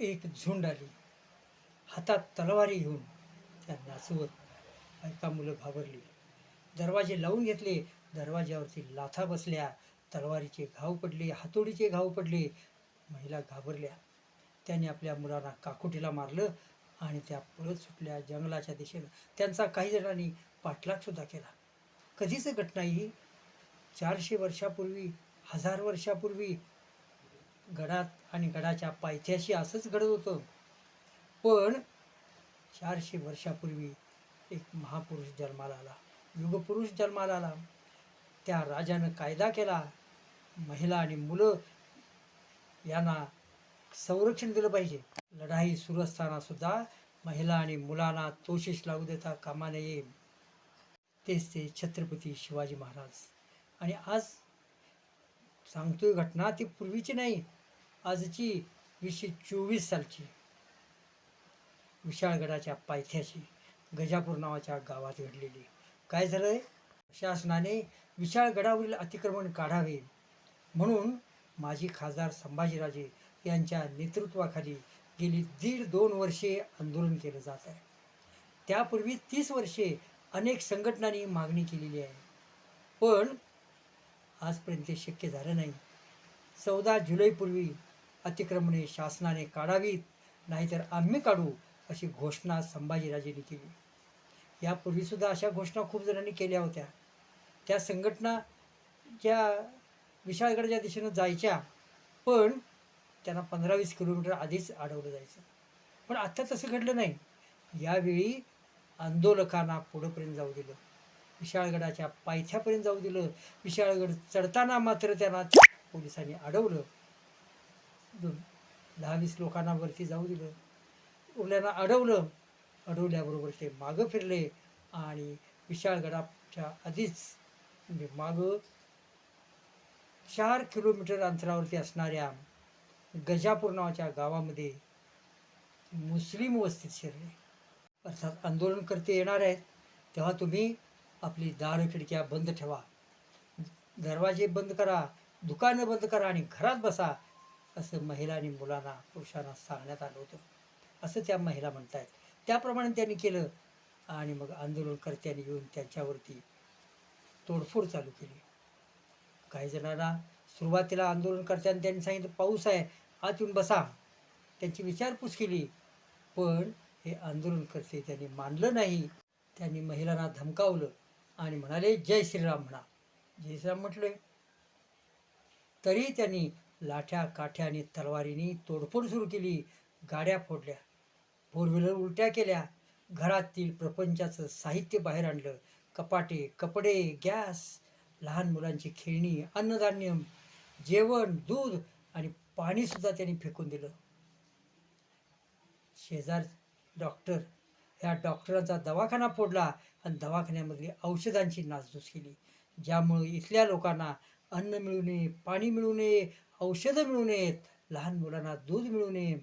एक झुंड आली. हातात तलवारी घेऊन त्या नाचवत एका मुलं घाबरली. दरवाजे लावून घेतले. दरवाज्यावरती लाथा बसल्या. तलवारीचे घाव पडले हातोडीचे घाव पडले. महिला घाबरल्या. त्याने आपल्या मुलांना काकुटीला मारलं आणि त्या पळत सुटल्या जंगलाच्या दिशेनं. त्यांचा काही जणांनी पाठलागसुद्धा केला. कधीच घटना ही चारशे वर्षापूर्वी हजार वर्षापूर्वी गडात आणि गडाच्या पायथ्याशी असंच घडत होतं. पण चारशे वर्षापूर्वी एक महापुरुष जन्माला आला. युगपुरुष जन्माला आला. त्या राजानं कायदा केला. महिला आणि मुलं यांना संरक्षण दिलं पाहिजे. लढाई सुरू असताना सुद्धा महिला आणि मुलांना तोशिष लागू देता कामा नये. तेच ते छत्रपती शिवाजी महाराज. आणि आज सांगतोय घटना ती पूर्वीची नाही. आजची वीसशे चोवीस सालची विशाळगडाच्या पायथ्याशी गजापूर नावाच्या गावात घडलेली. काय झालंय? शासनाने विशाळगडावरील अतिक्रमण काढावे म्हणून माजी खासदार संभाजीराजे यांच्या नेतृत्वाखाली गेली दीड दोन वर्षे आंदोलन केलं जात आहे. त्यापूर्वी तीस वर्षे अनेक संघटनांनी मागणी केलेली आहे. पण आजपर्यंत ते शक्य झालं नाही. चौदा जुलैपूर्वी अतिक्रमणे शासनाने काढावीत नाहीतर आम्ही काढू अशी घोषणा संभाजीराजेंनी केली. यापूर्वीसुद्धा अशा घोषणा खूप जणांनी केल्या होत्या. त्या संघटना ज्या विशाळगडच्या दिशेनं जायच्या पण त्यांना पंधरा वीस किलोमीटर आधीच अडवलं जायचं. पण आत्ता तसं घडलं नाही. यावेळी आंदोलकांना पुढंपर्यंत जाऊ दिलं. विशाळगडाच्या पायथ्यापर्यंत जाऊ दिलं. विशाळगड चढताना मात्र त्यांना पोलिसांनी अडवलं. दहा वीस लोकांना वरती जाऊ दिलं. उरल्यांना अडवलं. अडवल्याबरोबर ते मागं फिरले आणि विशाळगडाच्या आधीच म्हणजे मागं चार किलोमीटर अंतरावरती असणाऱ्या गजापूर नावाच्या गावामध्ये मुस्लिम वस्तीत शिरले. अर्थात आंदोलन करते येणार आहेत. तेव्हा तुम्ही आपली दार खिडक्या बंद ठेवा. दरवाजे बंद करा. दुकानं बंद करा आणि घरात बसा. असं महिला आणि मुलांना पुरुषांना सांगण्यात आलं होतं. असं त्या महिला म्हणत आहेत त्याप्रमाणे त्यांनी केलं आणि मग आंदोलनकर्त्यांनी येऊन त्यांच्यावरती तोडफोड चालू केली. काही जणांना सुरुवातीला आंदोलनकर्त्यांनी त्यांनी सांगितलं पाऊस आहे आत येऊन बसा. त्यांची विचारपूस केली पण हे आंदोलनकर्ते त्यांनी मानलं नाही. त्यांनी महिलांना धमकावलं आणि म्हणाले जय श्रीराम म्हणा. जय श्रीराम म्हटले. तरी त्यांनी लाठ्या काठ्या आणि तलवारीने तोडफोड सुरू केली. गाड्या फोडल्या. फोर व्हीलर उलट्या केल्या. घरातील प्रपंचाचं साहित्य बाहेर आणलं. कपाटे कपडे गॅस लहान मुलांची खेळणी अन्नधान्य जेवण दूध आणि पाणीसुद्धा त्यांनी फेकून दिलं. शेजार डॉक्टर ह्या डॉक्टरांचा दवाखाना फोडला आणि दवाखान्यामधली औषधांची नासधूस केली ज्यामुळे इथल्या लोकांना अन्न मिळू नये पाणी मिळू नये औषधं मिळू नयेत लहान मुलांना दूध मिळू नये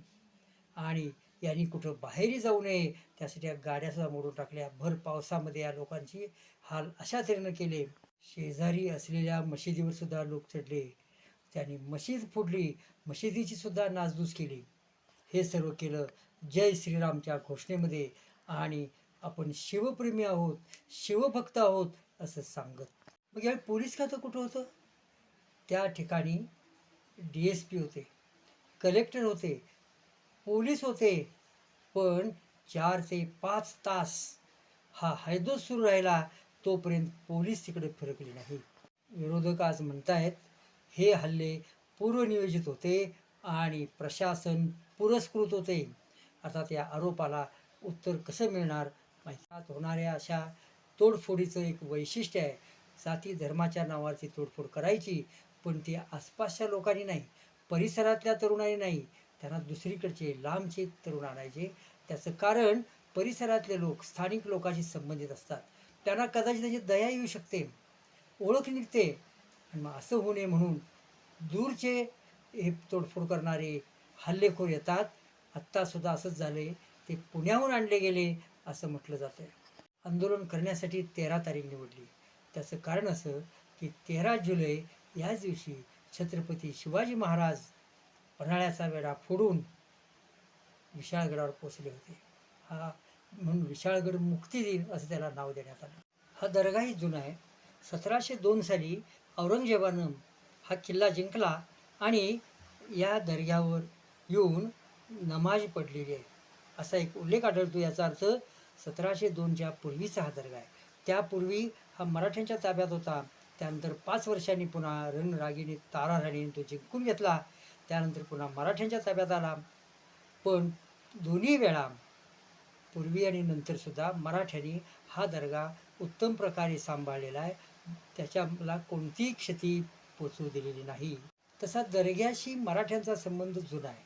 आणि यांनी कुठं बाहेरही जाऊ नये त्यासाठी या गाड्यासुद्धा मोडून टाकल्या. भर पावसामध्ये या लोकांची हाल अशा तऱ्हेनं केले. शेजारी असलेल्या मशिदीवर सुद्धा लोक चढले. त्यांनी मशीद फोडली मशिदीची सुद्धा नासधूस केली. हे सर्व केलं जय श्रीरामच्या घोषणेमध्ये आणि आपण शिवप्रेमी आहोत शिवभक्त आहोत असं सांगत. मग या पोलीस खातं कुठं होतं? त्या ठिकाणी डी एस पी होते कलेक्टर होते पोलीस होते पण चार ते पाच तास हा हैदोस सुरू राहिला तोपर्यंत पोलीस तिकडे फिरकले नाही. विरोधक आज म्हणतायत हे हल्ले पूर्वनियोजित होते आणि प्रशासन पुरस्कृत होते. अर्थात या आरोपाला उत्तर कसं मिळणार माहितात होणाऱ्या अशा तोडफोडीचं एक वैशिष्ट्य आहे. जाती धर्माच्या नावावरती तोडफोड करायची पण ती आसपासच्या लोकांनी नाही परिसरातल्या तरुणांनी नाही त्यांना दुसरीकडचे लांबचे तरुण आणायचे. त्याचं कारण परिसरातले लोक स्थानिक लोकांशी संबंधित असतात. त्यांना कदाचित त्याची दया येऊ शकते ओळख निघते. आणि मग असं होऊ नये म्हणून दूरचे हे तोडफोड करणारे हल्लेखोर येतात. आत्तासुद्धा असंच झाले ते पुण्याहून आणले गेले असं म्हटलं जातं आंदोलन करण्यासाठी तेरा तारीख निवडली. त्याचं कारण असं की तेरा जुलै याच दिवशी छत्रपती शिवाजी महाराज पन्हाळ्याचा वेढा फोडून विशाळगडावर पोचले होते. हा म्हणून विशाळगड मुक्ती दिन असं त्याला नाव देण्यात आलं. हा दर्गाही जुना आहे. सतराशे दोन साली औरंगजेबानं हा किल्ला जिंकला आणि या दर्ग्यावर येऊन नमाज पडलेली आहे. असा एक उल्लेख आढळतो. याचा अर्थ सतराशे दोनच्या पूर्वीचा हा दर्गा आहे. त्यापूर्वी हा मराठ्यांच्या ताब्यात होता. त्यानंतर पाच वर्षांनी पुन्हा रणरागिणी तारा राणीने तो जिंकून घेतला. त्यानंतर पुन्हा मराठ्यांच्या ताब्यात आला. पण दोन्ही वेळा पूर्वी आणि नंतरसुद्धा मराठ्यांनी हा दर्गा उत्तम प्रकारे सांभाळलेला आहे. त्याच्याला कोणतीही क्षती पोचवू दिलेली नाही. तसा दर्ग्याशी मराठ्यांचा संबंध जुना आहे.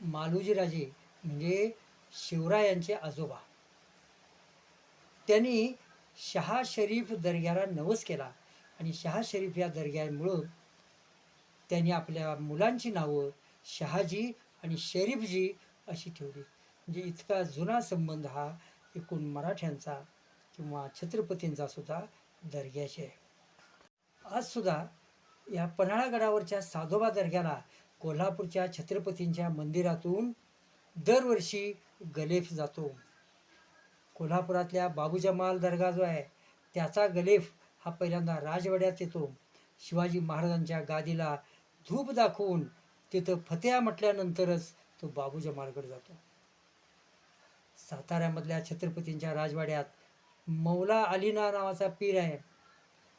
मालूजीराजे म्हणजे शिवरायांचे आजोबा. त्यांनी शहा शरीफ दर्ग्याला नवस केला. आणि शहा शरीफ या दर्ग्यामुळं त्यांनी आपल्या मुलांची नावं शहाजी आणि शरीफजी अशी ठेवली. म्हणजे इतका जुना संबंध हा एकूण मराठ्यांचा किंवा छत्रपतींचा सुद्धा दर्ग्याशी आहे. आज सुद्धा या पन्हाळागडावरच्या साधोबा दर्ग्याला कोल्हापूरच्या छत्रपतींच्या मंदिरातून दरवर्षी गलेफ जातो. कोल्हापुरातल्या बाबूजा माल दर्गा जो आहे त्याचा गलेफ हा पहिल्यांदा राजवाड्यात येतो. शिवाजी महाराजांच्या गादीला धूप दाखवून तिथं फतेहा म्हटल्यानंतरच तो बाबू जमालकडे जातो. साताऱ्यामधल्या छत्रपतींच्या राजवाड्यात मौला अलीना नावाचा पीर आहे.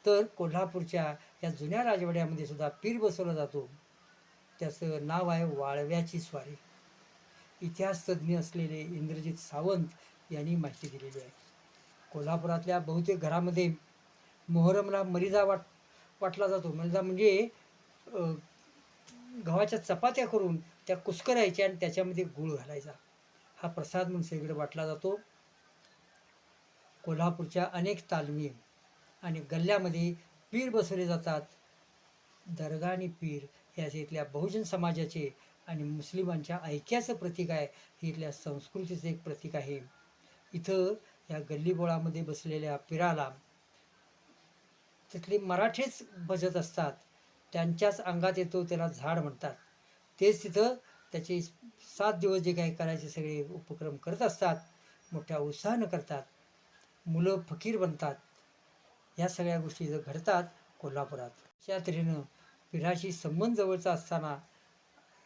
तर कोल्हापूरच्या या जुन्या राजवाड्यामध्ये सुद्धा पीर बसवला जातो. त्याचं नाव आहे वाळव्याची स्वारी. इतिहासतज्ञ असलेले इंद्रजित सावंत यांनी माहिती दिलेली आहे. कोल्हापुरातल्या बहुतेक घरामध्ये मोहरमला मलिदा वाट वाटला जातो. मलिदा म्हणजे गव्हाच्या चपात्या करून त्या कुस्करायच्या आणि त्याच्यामध्ये गूळ घालायचा. हा प्रसाद म्हणून सगळीकडे वाटला जातो. कोल्हापूरच्या अनेक तालमी आणि गल्ल्यामध्ये पीर बसवले जातात. दर्गा आणि पीर हे असे इथल्या बहुजन समाजाचे आणि मुस्लिमांच्या ऐक्याचं प्रतीक आहे. हे इथल्या संस्कृतीचं एक प्रतीक आहे. इथं या गल्लीबोळामध्ये बसलेल्या पिराला तिथले मराठीच भजत असतात. त्यांच्याच अंगात येतो त्याला झाड म्हणतात. तेच तिथं त्याचे सात दिवस जे काही करायचे सगळे उपक्रम करत असतात मोठ्या उत्साहानं करतात. मुलं फकीर बनतात. या सगळ्या गोष्टी जर घडतात कोल्हापुरात. अशा तऱ्हेनं पिढाशी संबंध जवळचा असताना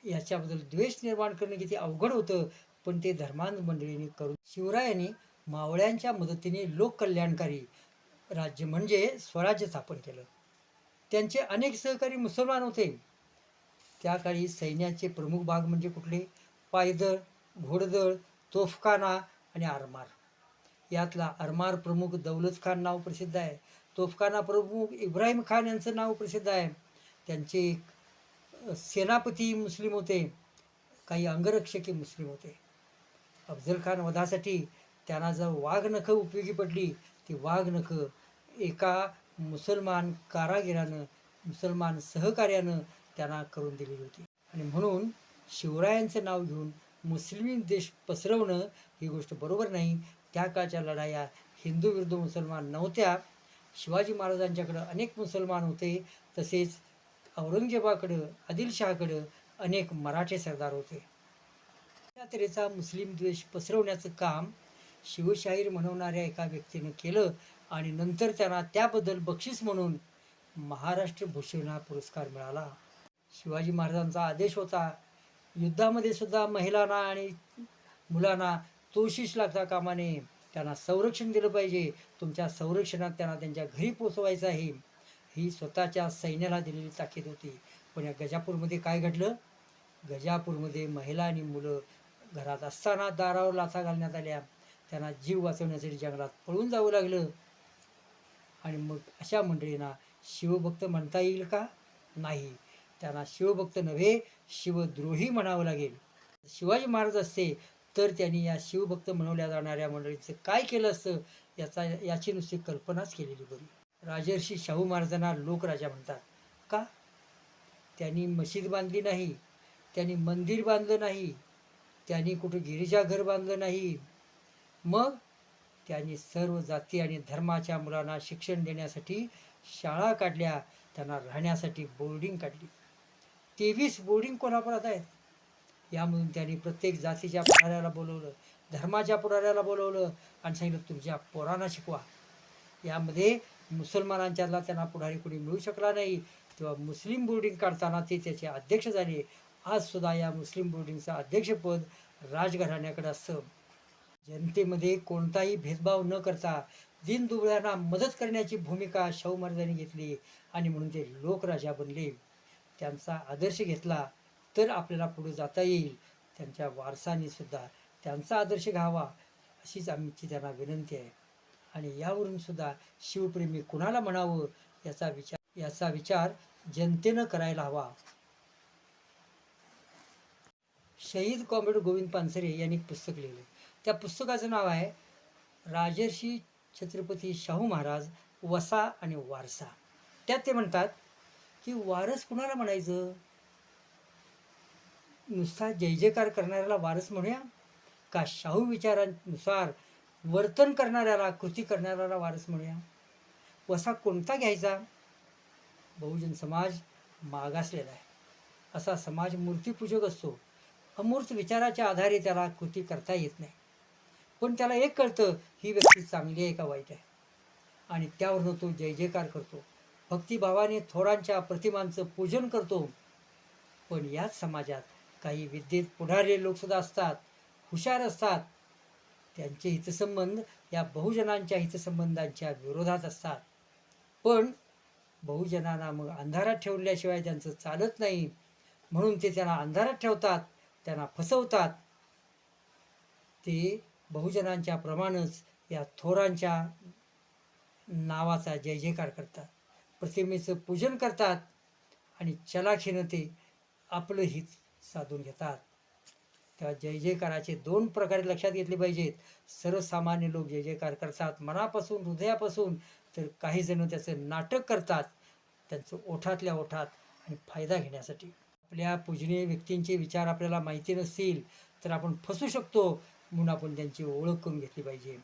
याच्याबद्दल द्वेष निर्माण करणं किती अवघड होतं पण ते धर्मांध मंडळीने करून शिवरायांनी मावळ्यांच्या मदतीने लोककल्याणकारी राज्य म्हणजे स्वराज्य स्थापन केलं. त्यांचे अनेक सहकारी मुसलमान होते. त्या काळी सैन्याचे प्रमुख भाग म्हणजे कुठले? पायदळ घोडदळ तोफखाना आणि आरमार. यातला आरमार प्रमुख दौलत खान नाव प्रसिद्ध आहे. तोफखाना प्रमुख इब्राहिम खान यांचं नाव प्रसिद्ध आहे. त्यांचे एक सेनापती मुस्लिम होते. काही अंगरक्षकी मुस्लिम होते. अफजल खान वधासाठी त्यांना जर वाघनखं उपयोगी पडली ती वाघनखं एका मुसलमान कारागिरानं मुसलमान सहकार्यानं त्यांना करून दिलेली होती. आणि म्हणून शिवरायांचं नाव घेऊन मुस्लिम देश पसरवणं ही गोष्ट बरोबर नाही. त्या काळच्या लढाया हिंदू विरुद्ध मुसलमान नव्हत्या. शिवाजी महाराजांच्याकडं अनेक मुसलमान होते. तसेच औरंगजेबाकडं आदिलशहाकडं अनेक मराठे सरदार होते. तऱ्हेचा मुस्लिम द्वेष पसरवण्याचं काम शिवशाहीर म्हणवणाऱ्या एका व्यक्तीनं केलं आणि नंतर त्यांना त्याबद्दल बक्षीस म्हणून महाराष्ट्र भूषण हा पुरस्कार मिळाला. शिवाजी महाराजांचा आदेश होता युद्धामध्ये सुद्धा महिलांना आणि मुलांना तोशीस लागता कामाने त्यांना संरक्षण दिलं पाहिजे. तुमच्या संरक्षणात त्यांना त्यांच्या घरी पोचवायचं आहे. ही स्वतःच्या सैन्याला दिलेली ताकीद होती. पण या गजापूरमध्ये काय घडलं? गजापूरमध्ये महिला आणि मुलं घरात असताना दारावर लाथा घालण्यात आल्या. त्यांना जीव वाचवण्यासाठी जंगलात पळून जावं लागलं. आणि मग अशा मंडळींना शिवभक्त म्हणता येईल का? नाही. त्यांना शिवभक्त नव्हे शिवद्रोही म्हणावं लागेल. शिवाजी महाराज असते तर त्यांनी या शिवभक्त म्हणवल्या जाणाऱ्या मंडळींचं काय केलं असतं याचा याची नुसती कल्पनाच केलेली बरी. राजर्षी शाहू महाराजांना लोकराजा म्हणतात. का? त्यांनी मशीद बांधली नाही. त्यांनी मंदिर बांधलं नाही. त्यांनी कुठं गिरिजाघर बांधलं नाही. मग त्यांनी सर्व जाती आणि धर्माच्या मुलांना शिक्षण देण्यासाठी शाळा काढल्या. त्यांना राहण्यासाठी बोर्डिंग काढली. तेवीस बोर्डिंग कोल्हापुरात आहेत. यामधून त्यांनी प्रत्येक जातीच्या पुढाऱ्याला बोलवलं धर्माच्या पुढाऱ्याला बोलवलं आणि सांगितलं तुमच्या पोरांना शिकवा. यामध्ये मुसलमानांच्याला त्यांना पुढारी कोणी मिळू शकला नाही. तेव्हा मुस्लिम बोर्डिंग काढताना ते त्याचे अध्यक्ष झाले. आजसुद्धा या मुस्लिम बोर्डिंगचं अध्यक्षपद राजघराण्याकडे असतं. जनतेमध्ये कोणताही भेदभाव न करता दिनदुबळ्यांना मदत करण्याची भूमिका शाहू महाराजांनी घेतली आणि म्हणून ते लोकराजा बनले. त्यांचा आदर्श घेतला तर आपल्याला पुढे जाता येईल. त्यांच्या वारसांनीसुद्धा त्यांचा आदर्श घ्यावा अशीच आमची त्यांना विनंती आहे. आणि यावरूनसुद्धा शिवप्रेमी कुणाला म्हणावं याचा विचार याचा विचार जनतेनं करायला हवा. शहीद कॉम्रेड गोविंद पानसरे यांनी एक पुस्तक लिहिलं त्या पुस्तकाचं नाव आहे राजर्षी छत्रपती शाहू महाराज वसा आणि वारसा. त्यात ते म्हणतात की वारस कुणाला म्हणायचं? नुसता जय जयकार करणाऱ्याला वारस म्हणूया? का शाहू विचारांनुसार वर्तन करणाऱ्याला कृती करणाऱ्याला वारस म्हणूया? वसा कोणता घ्यायचा? बहुजन समाज मागासलेला आहे. असा समाज मूर्तीपूजक असतो. अमूर्त विचाराच्या आधारे त्याला कृती करता येत नाही. पण त्याला एक कळतं ही व्यक्ती चांगली आहे का वाईट आहे? आणि त्यावरनं तो जय जयकार करतो. भक्तिभावाने थोरांच्या प्रतिमांचं पूजन करतो. पण याच समाजात काही विद्येत पुढारले लोकसुद्धा असतात हुशार असतात. त्यांचे हितसंबंध या बहुजनांच्या हितसंबंधांच्या विरोधात असतात. पण बहुजनांना मग अंधारात ठेवल्याशिवाय त्यांचं चालत नाही. म्हणून ते त्यांना अंधारात ठेवतात. त्यांना फसवतात. ते बहुजनांच्या प्रमाणच या थोरांच्या नावाचा जय जयकार करतात. प्रतिमेचं पूजन करतात आणि चलाखीनं ते आपलं हित साधून घेतात. तेव्हा जय जयकाराचे दोन प्रकारे लक्षात घेतले पाहिजेत. सर्वसामान्य लोक जय जयकार करतात मनापासून हृदयापासून तर काही जण त्याचं नाटक करतात त्यांचं ओठातल्या ओठात आणि फायदा घेण्यासाठी. आपल्या पूजनीय व्यक्तींचे विचार आपल्याला माहिती नसतील तर आपण फसू शकतो म्हणून आपण त्यांची ओळख करून घेतली पाहिजे.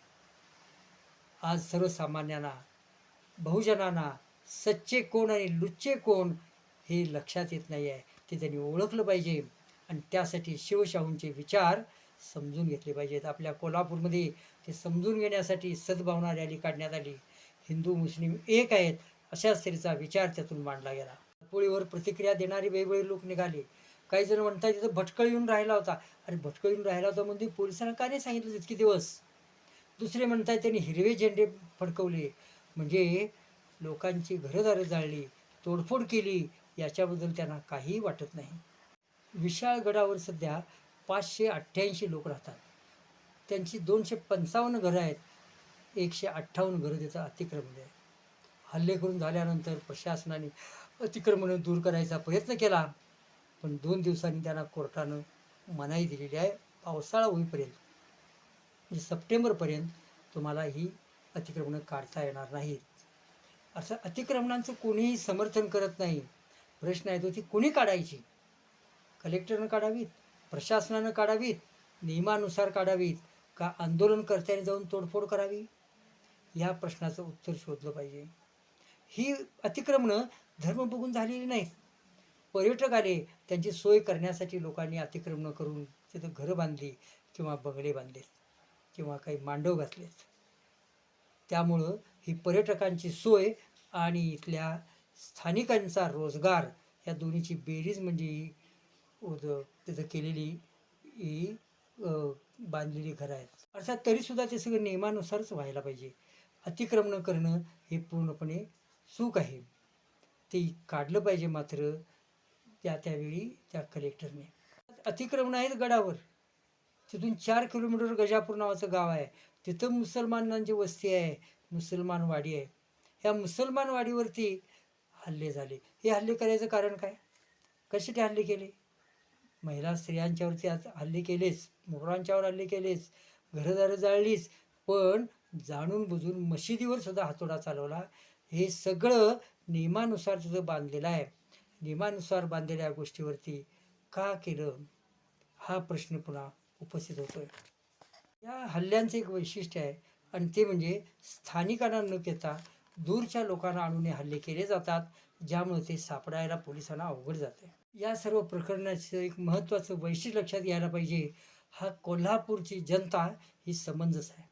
आज सर्वसामान्यांना बहुजनांना सच्चे कोण आणि लुच्चे कोण हे लक्षात येत नाही आहे ते त्यांनी ओळखलं पाहिजे आणि त्यासाठी शिवशाहूंचे विचार समजून घेतले पाहिजेत. आपल्या कोल्हापूरमध्ये ते समजून घेण्यासाठी सद्भावना रॅली काढण्यात आली. हिंदू मुस्लिम एक आहेत अशा स्त्रीचा विचार त्यातून मांडला गेला. पोळीवर प्रतिक्रिया देणारे वेगवेगळे लोक निघाले. काही जण म्हणतात तिथं भटकळ येऊन राहिला होता. अरे भटकळ येऊन राहिला होता म्हणजे पोलिसांना का नाही सांगितलं इतके दिवस? दुसरे म्हणतात त्यांनी हिरवे झेंडे फडकवले. म्हणजे लोकांची घरंदारं जाळली तोडफोड केली याच्याबद्दल त्यांना काहीही वाटत नाही. विशाळगडावर सध्या पाचशे अठ्ठ्याऐंशी लोक राहतात. त्यांची दोनशे पंचावन्न घरं आहेत. एकशे अठ्ठावन्न घरं तिथं अतिक्रमण आहे हल्ले करून झाल्यानंतर प्रशासनाने अतिक्रमणं दूर करायचा प्रयत्न केला. पण दोन दिवसांनी त्यांना कोर्टानं मनाई दिलेली आहे. पावसाळा होईपर्यंत म्हणजे सप्टेंबरपर्यंत तुम्हाला ही अतिक्रमणं काढता येणार नाहीत. असं अतिक्रमणांचं कोणीही समर्थन करत नाही. प्रश्न आहे तो ती कोणी काढायची? कलेक्टरनं काढावीत? प्रशासनानं काढावीत? नियमानुसार काढावीत? का आंदोलनकर्त्याने जाऊन तोडफोड करावी? या प्रश्नाचं उत्तर शोधलं पाहिजे. ही अतिक्रमणं धर्म बघून झालेली नाहीत पर्यटक आले त्यांची सोय करण्यासाठी लोकांनी अतिक्रमण करून तिथं घरं बांधली किंवा बंगले बांधलेत किंवा काही मांडव घातलेत त्यामुळं ही पर्यटकांची सोय आणि इथल्या स्थानिकांचा रोजगार या दोन्हीची बेरीज म्हणजे ही उद- तिथं केलेली ही बांधलेली घरं आहेत. अर्थात तरीसुद्धा ते सगळं नियमानुसारच व्हायला पाहिजे. अतिक्रमण करणं हे पूर्णपणे चूक आहे. ते काढलं पाहिजे मात्र त्या त्यावेळी त्या कलेक्टरने अतिक्रमण आहेत गडावर. तिथून चार किलोमीटर गजापूर नावाचं गाव आहे. तिथं मुसलमानांची वस्ती आहे. मुसलमानवाडी आहे. ह्या मुसलमानवाडीवरती हल्ले झाले. हे हल्ले करायचं कारण काय? कशासाठी हल्ले केले? महिला स्त्रियांच्यावरती आज हल्ले केलेच. मोरांच्यावर हल्ले केलेच. घरदारं जाळलीच. पण जाणून बुजून मशिदीवर सुद्धा हातोडा चालवला. हे सगळं नियमानुसार तुझं बांधलेलं आहे नियमानुसार बांधलेल्या गोष्टीवरती का केलं? हा प्रश्न पुन्हा उपस्थित होतोय. या हल्ल्यांचं एक वैशिष्ट्य आहे आणि ते म्हणजे स्थानिकांना न घेता दूरच्या लोकांना आणून हे हल्ले केले जातात ज्यामुळे ते सापडायला पोलिसांना अवघड जाते. या सर्व प्रकरणाचं एक महत्त्वाचं वैशिष्ट्य लक्षात घ्यायला पाहिजे हा कोल्हापूरची जनता ही समंजस आहे.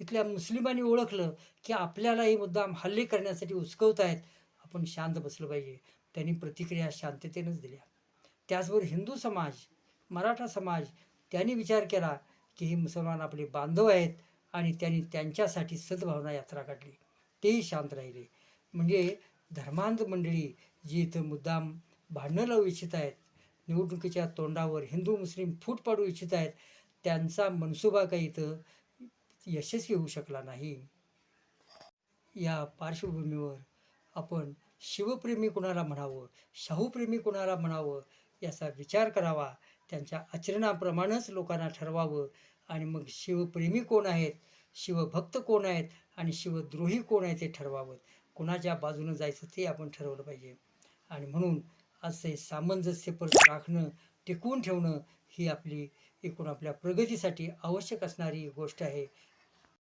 इथल्या मुस्लिमांनी ओळखलं की आपल्याला हे मुद्दाम हल्ले करण्यासाठी उचकवत आहेत आपण शांत बसलं पाहिजे. त्यांनी प्रतिक्रिया शांततेनंच दिल्या. त्याचबरोबर हिंदू समाज मराठा समाज त्यांनी विचार केला की हे मुसलमान आपले बांधव आहेत आणि त्यांनी त्यांच्यासाठी सद्भावना यात्रा काढली. तेही शांत राहिले. म्हणजे धर्मांध मंडळी जी इथं मुद्दाम भांडणं लावू इच्छित आहेत निवडणुकीच्या तोंडावर हिंदू मुस्लिम फूट पाडू इच्छित आहेत त्यांचा मनसुबा काही इथं यशस्वी होऊ शकला नाही. या पार्श्वभूमीवर आपण शिवप्रेमी कोणाला म्हणावं शाहूप्रेमी कोणाला म्हणावं याचा विचार करावा. त्यांच्या आचरणाप्रमाणेच लोकांना ठरवावं. आणि मग शिवप्रेमी कोण आहेत? शिवभक्त कोण आहेत? आणि शिवद्रोही कोण आहेत ते ठरवावं. कोणाच्या बाजूनं जायचं ते आपण ठरवलं पाहिजे. आणि म्हणून असे सामंजस्यपर राखणं टिकवून ठेवणं ही आपली एकूण आपल्या प्रगतीसाठी आवश्यक असणारी गोष्ट आहे.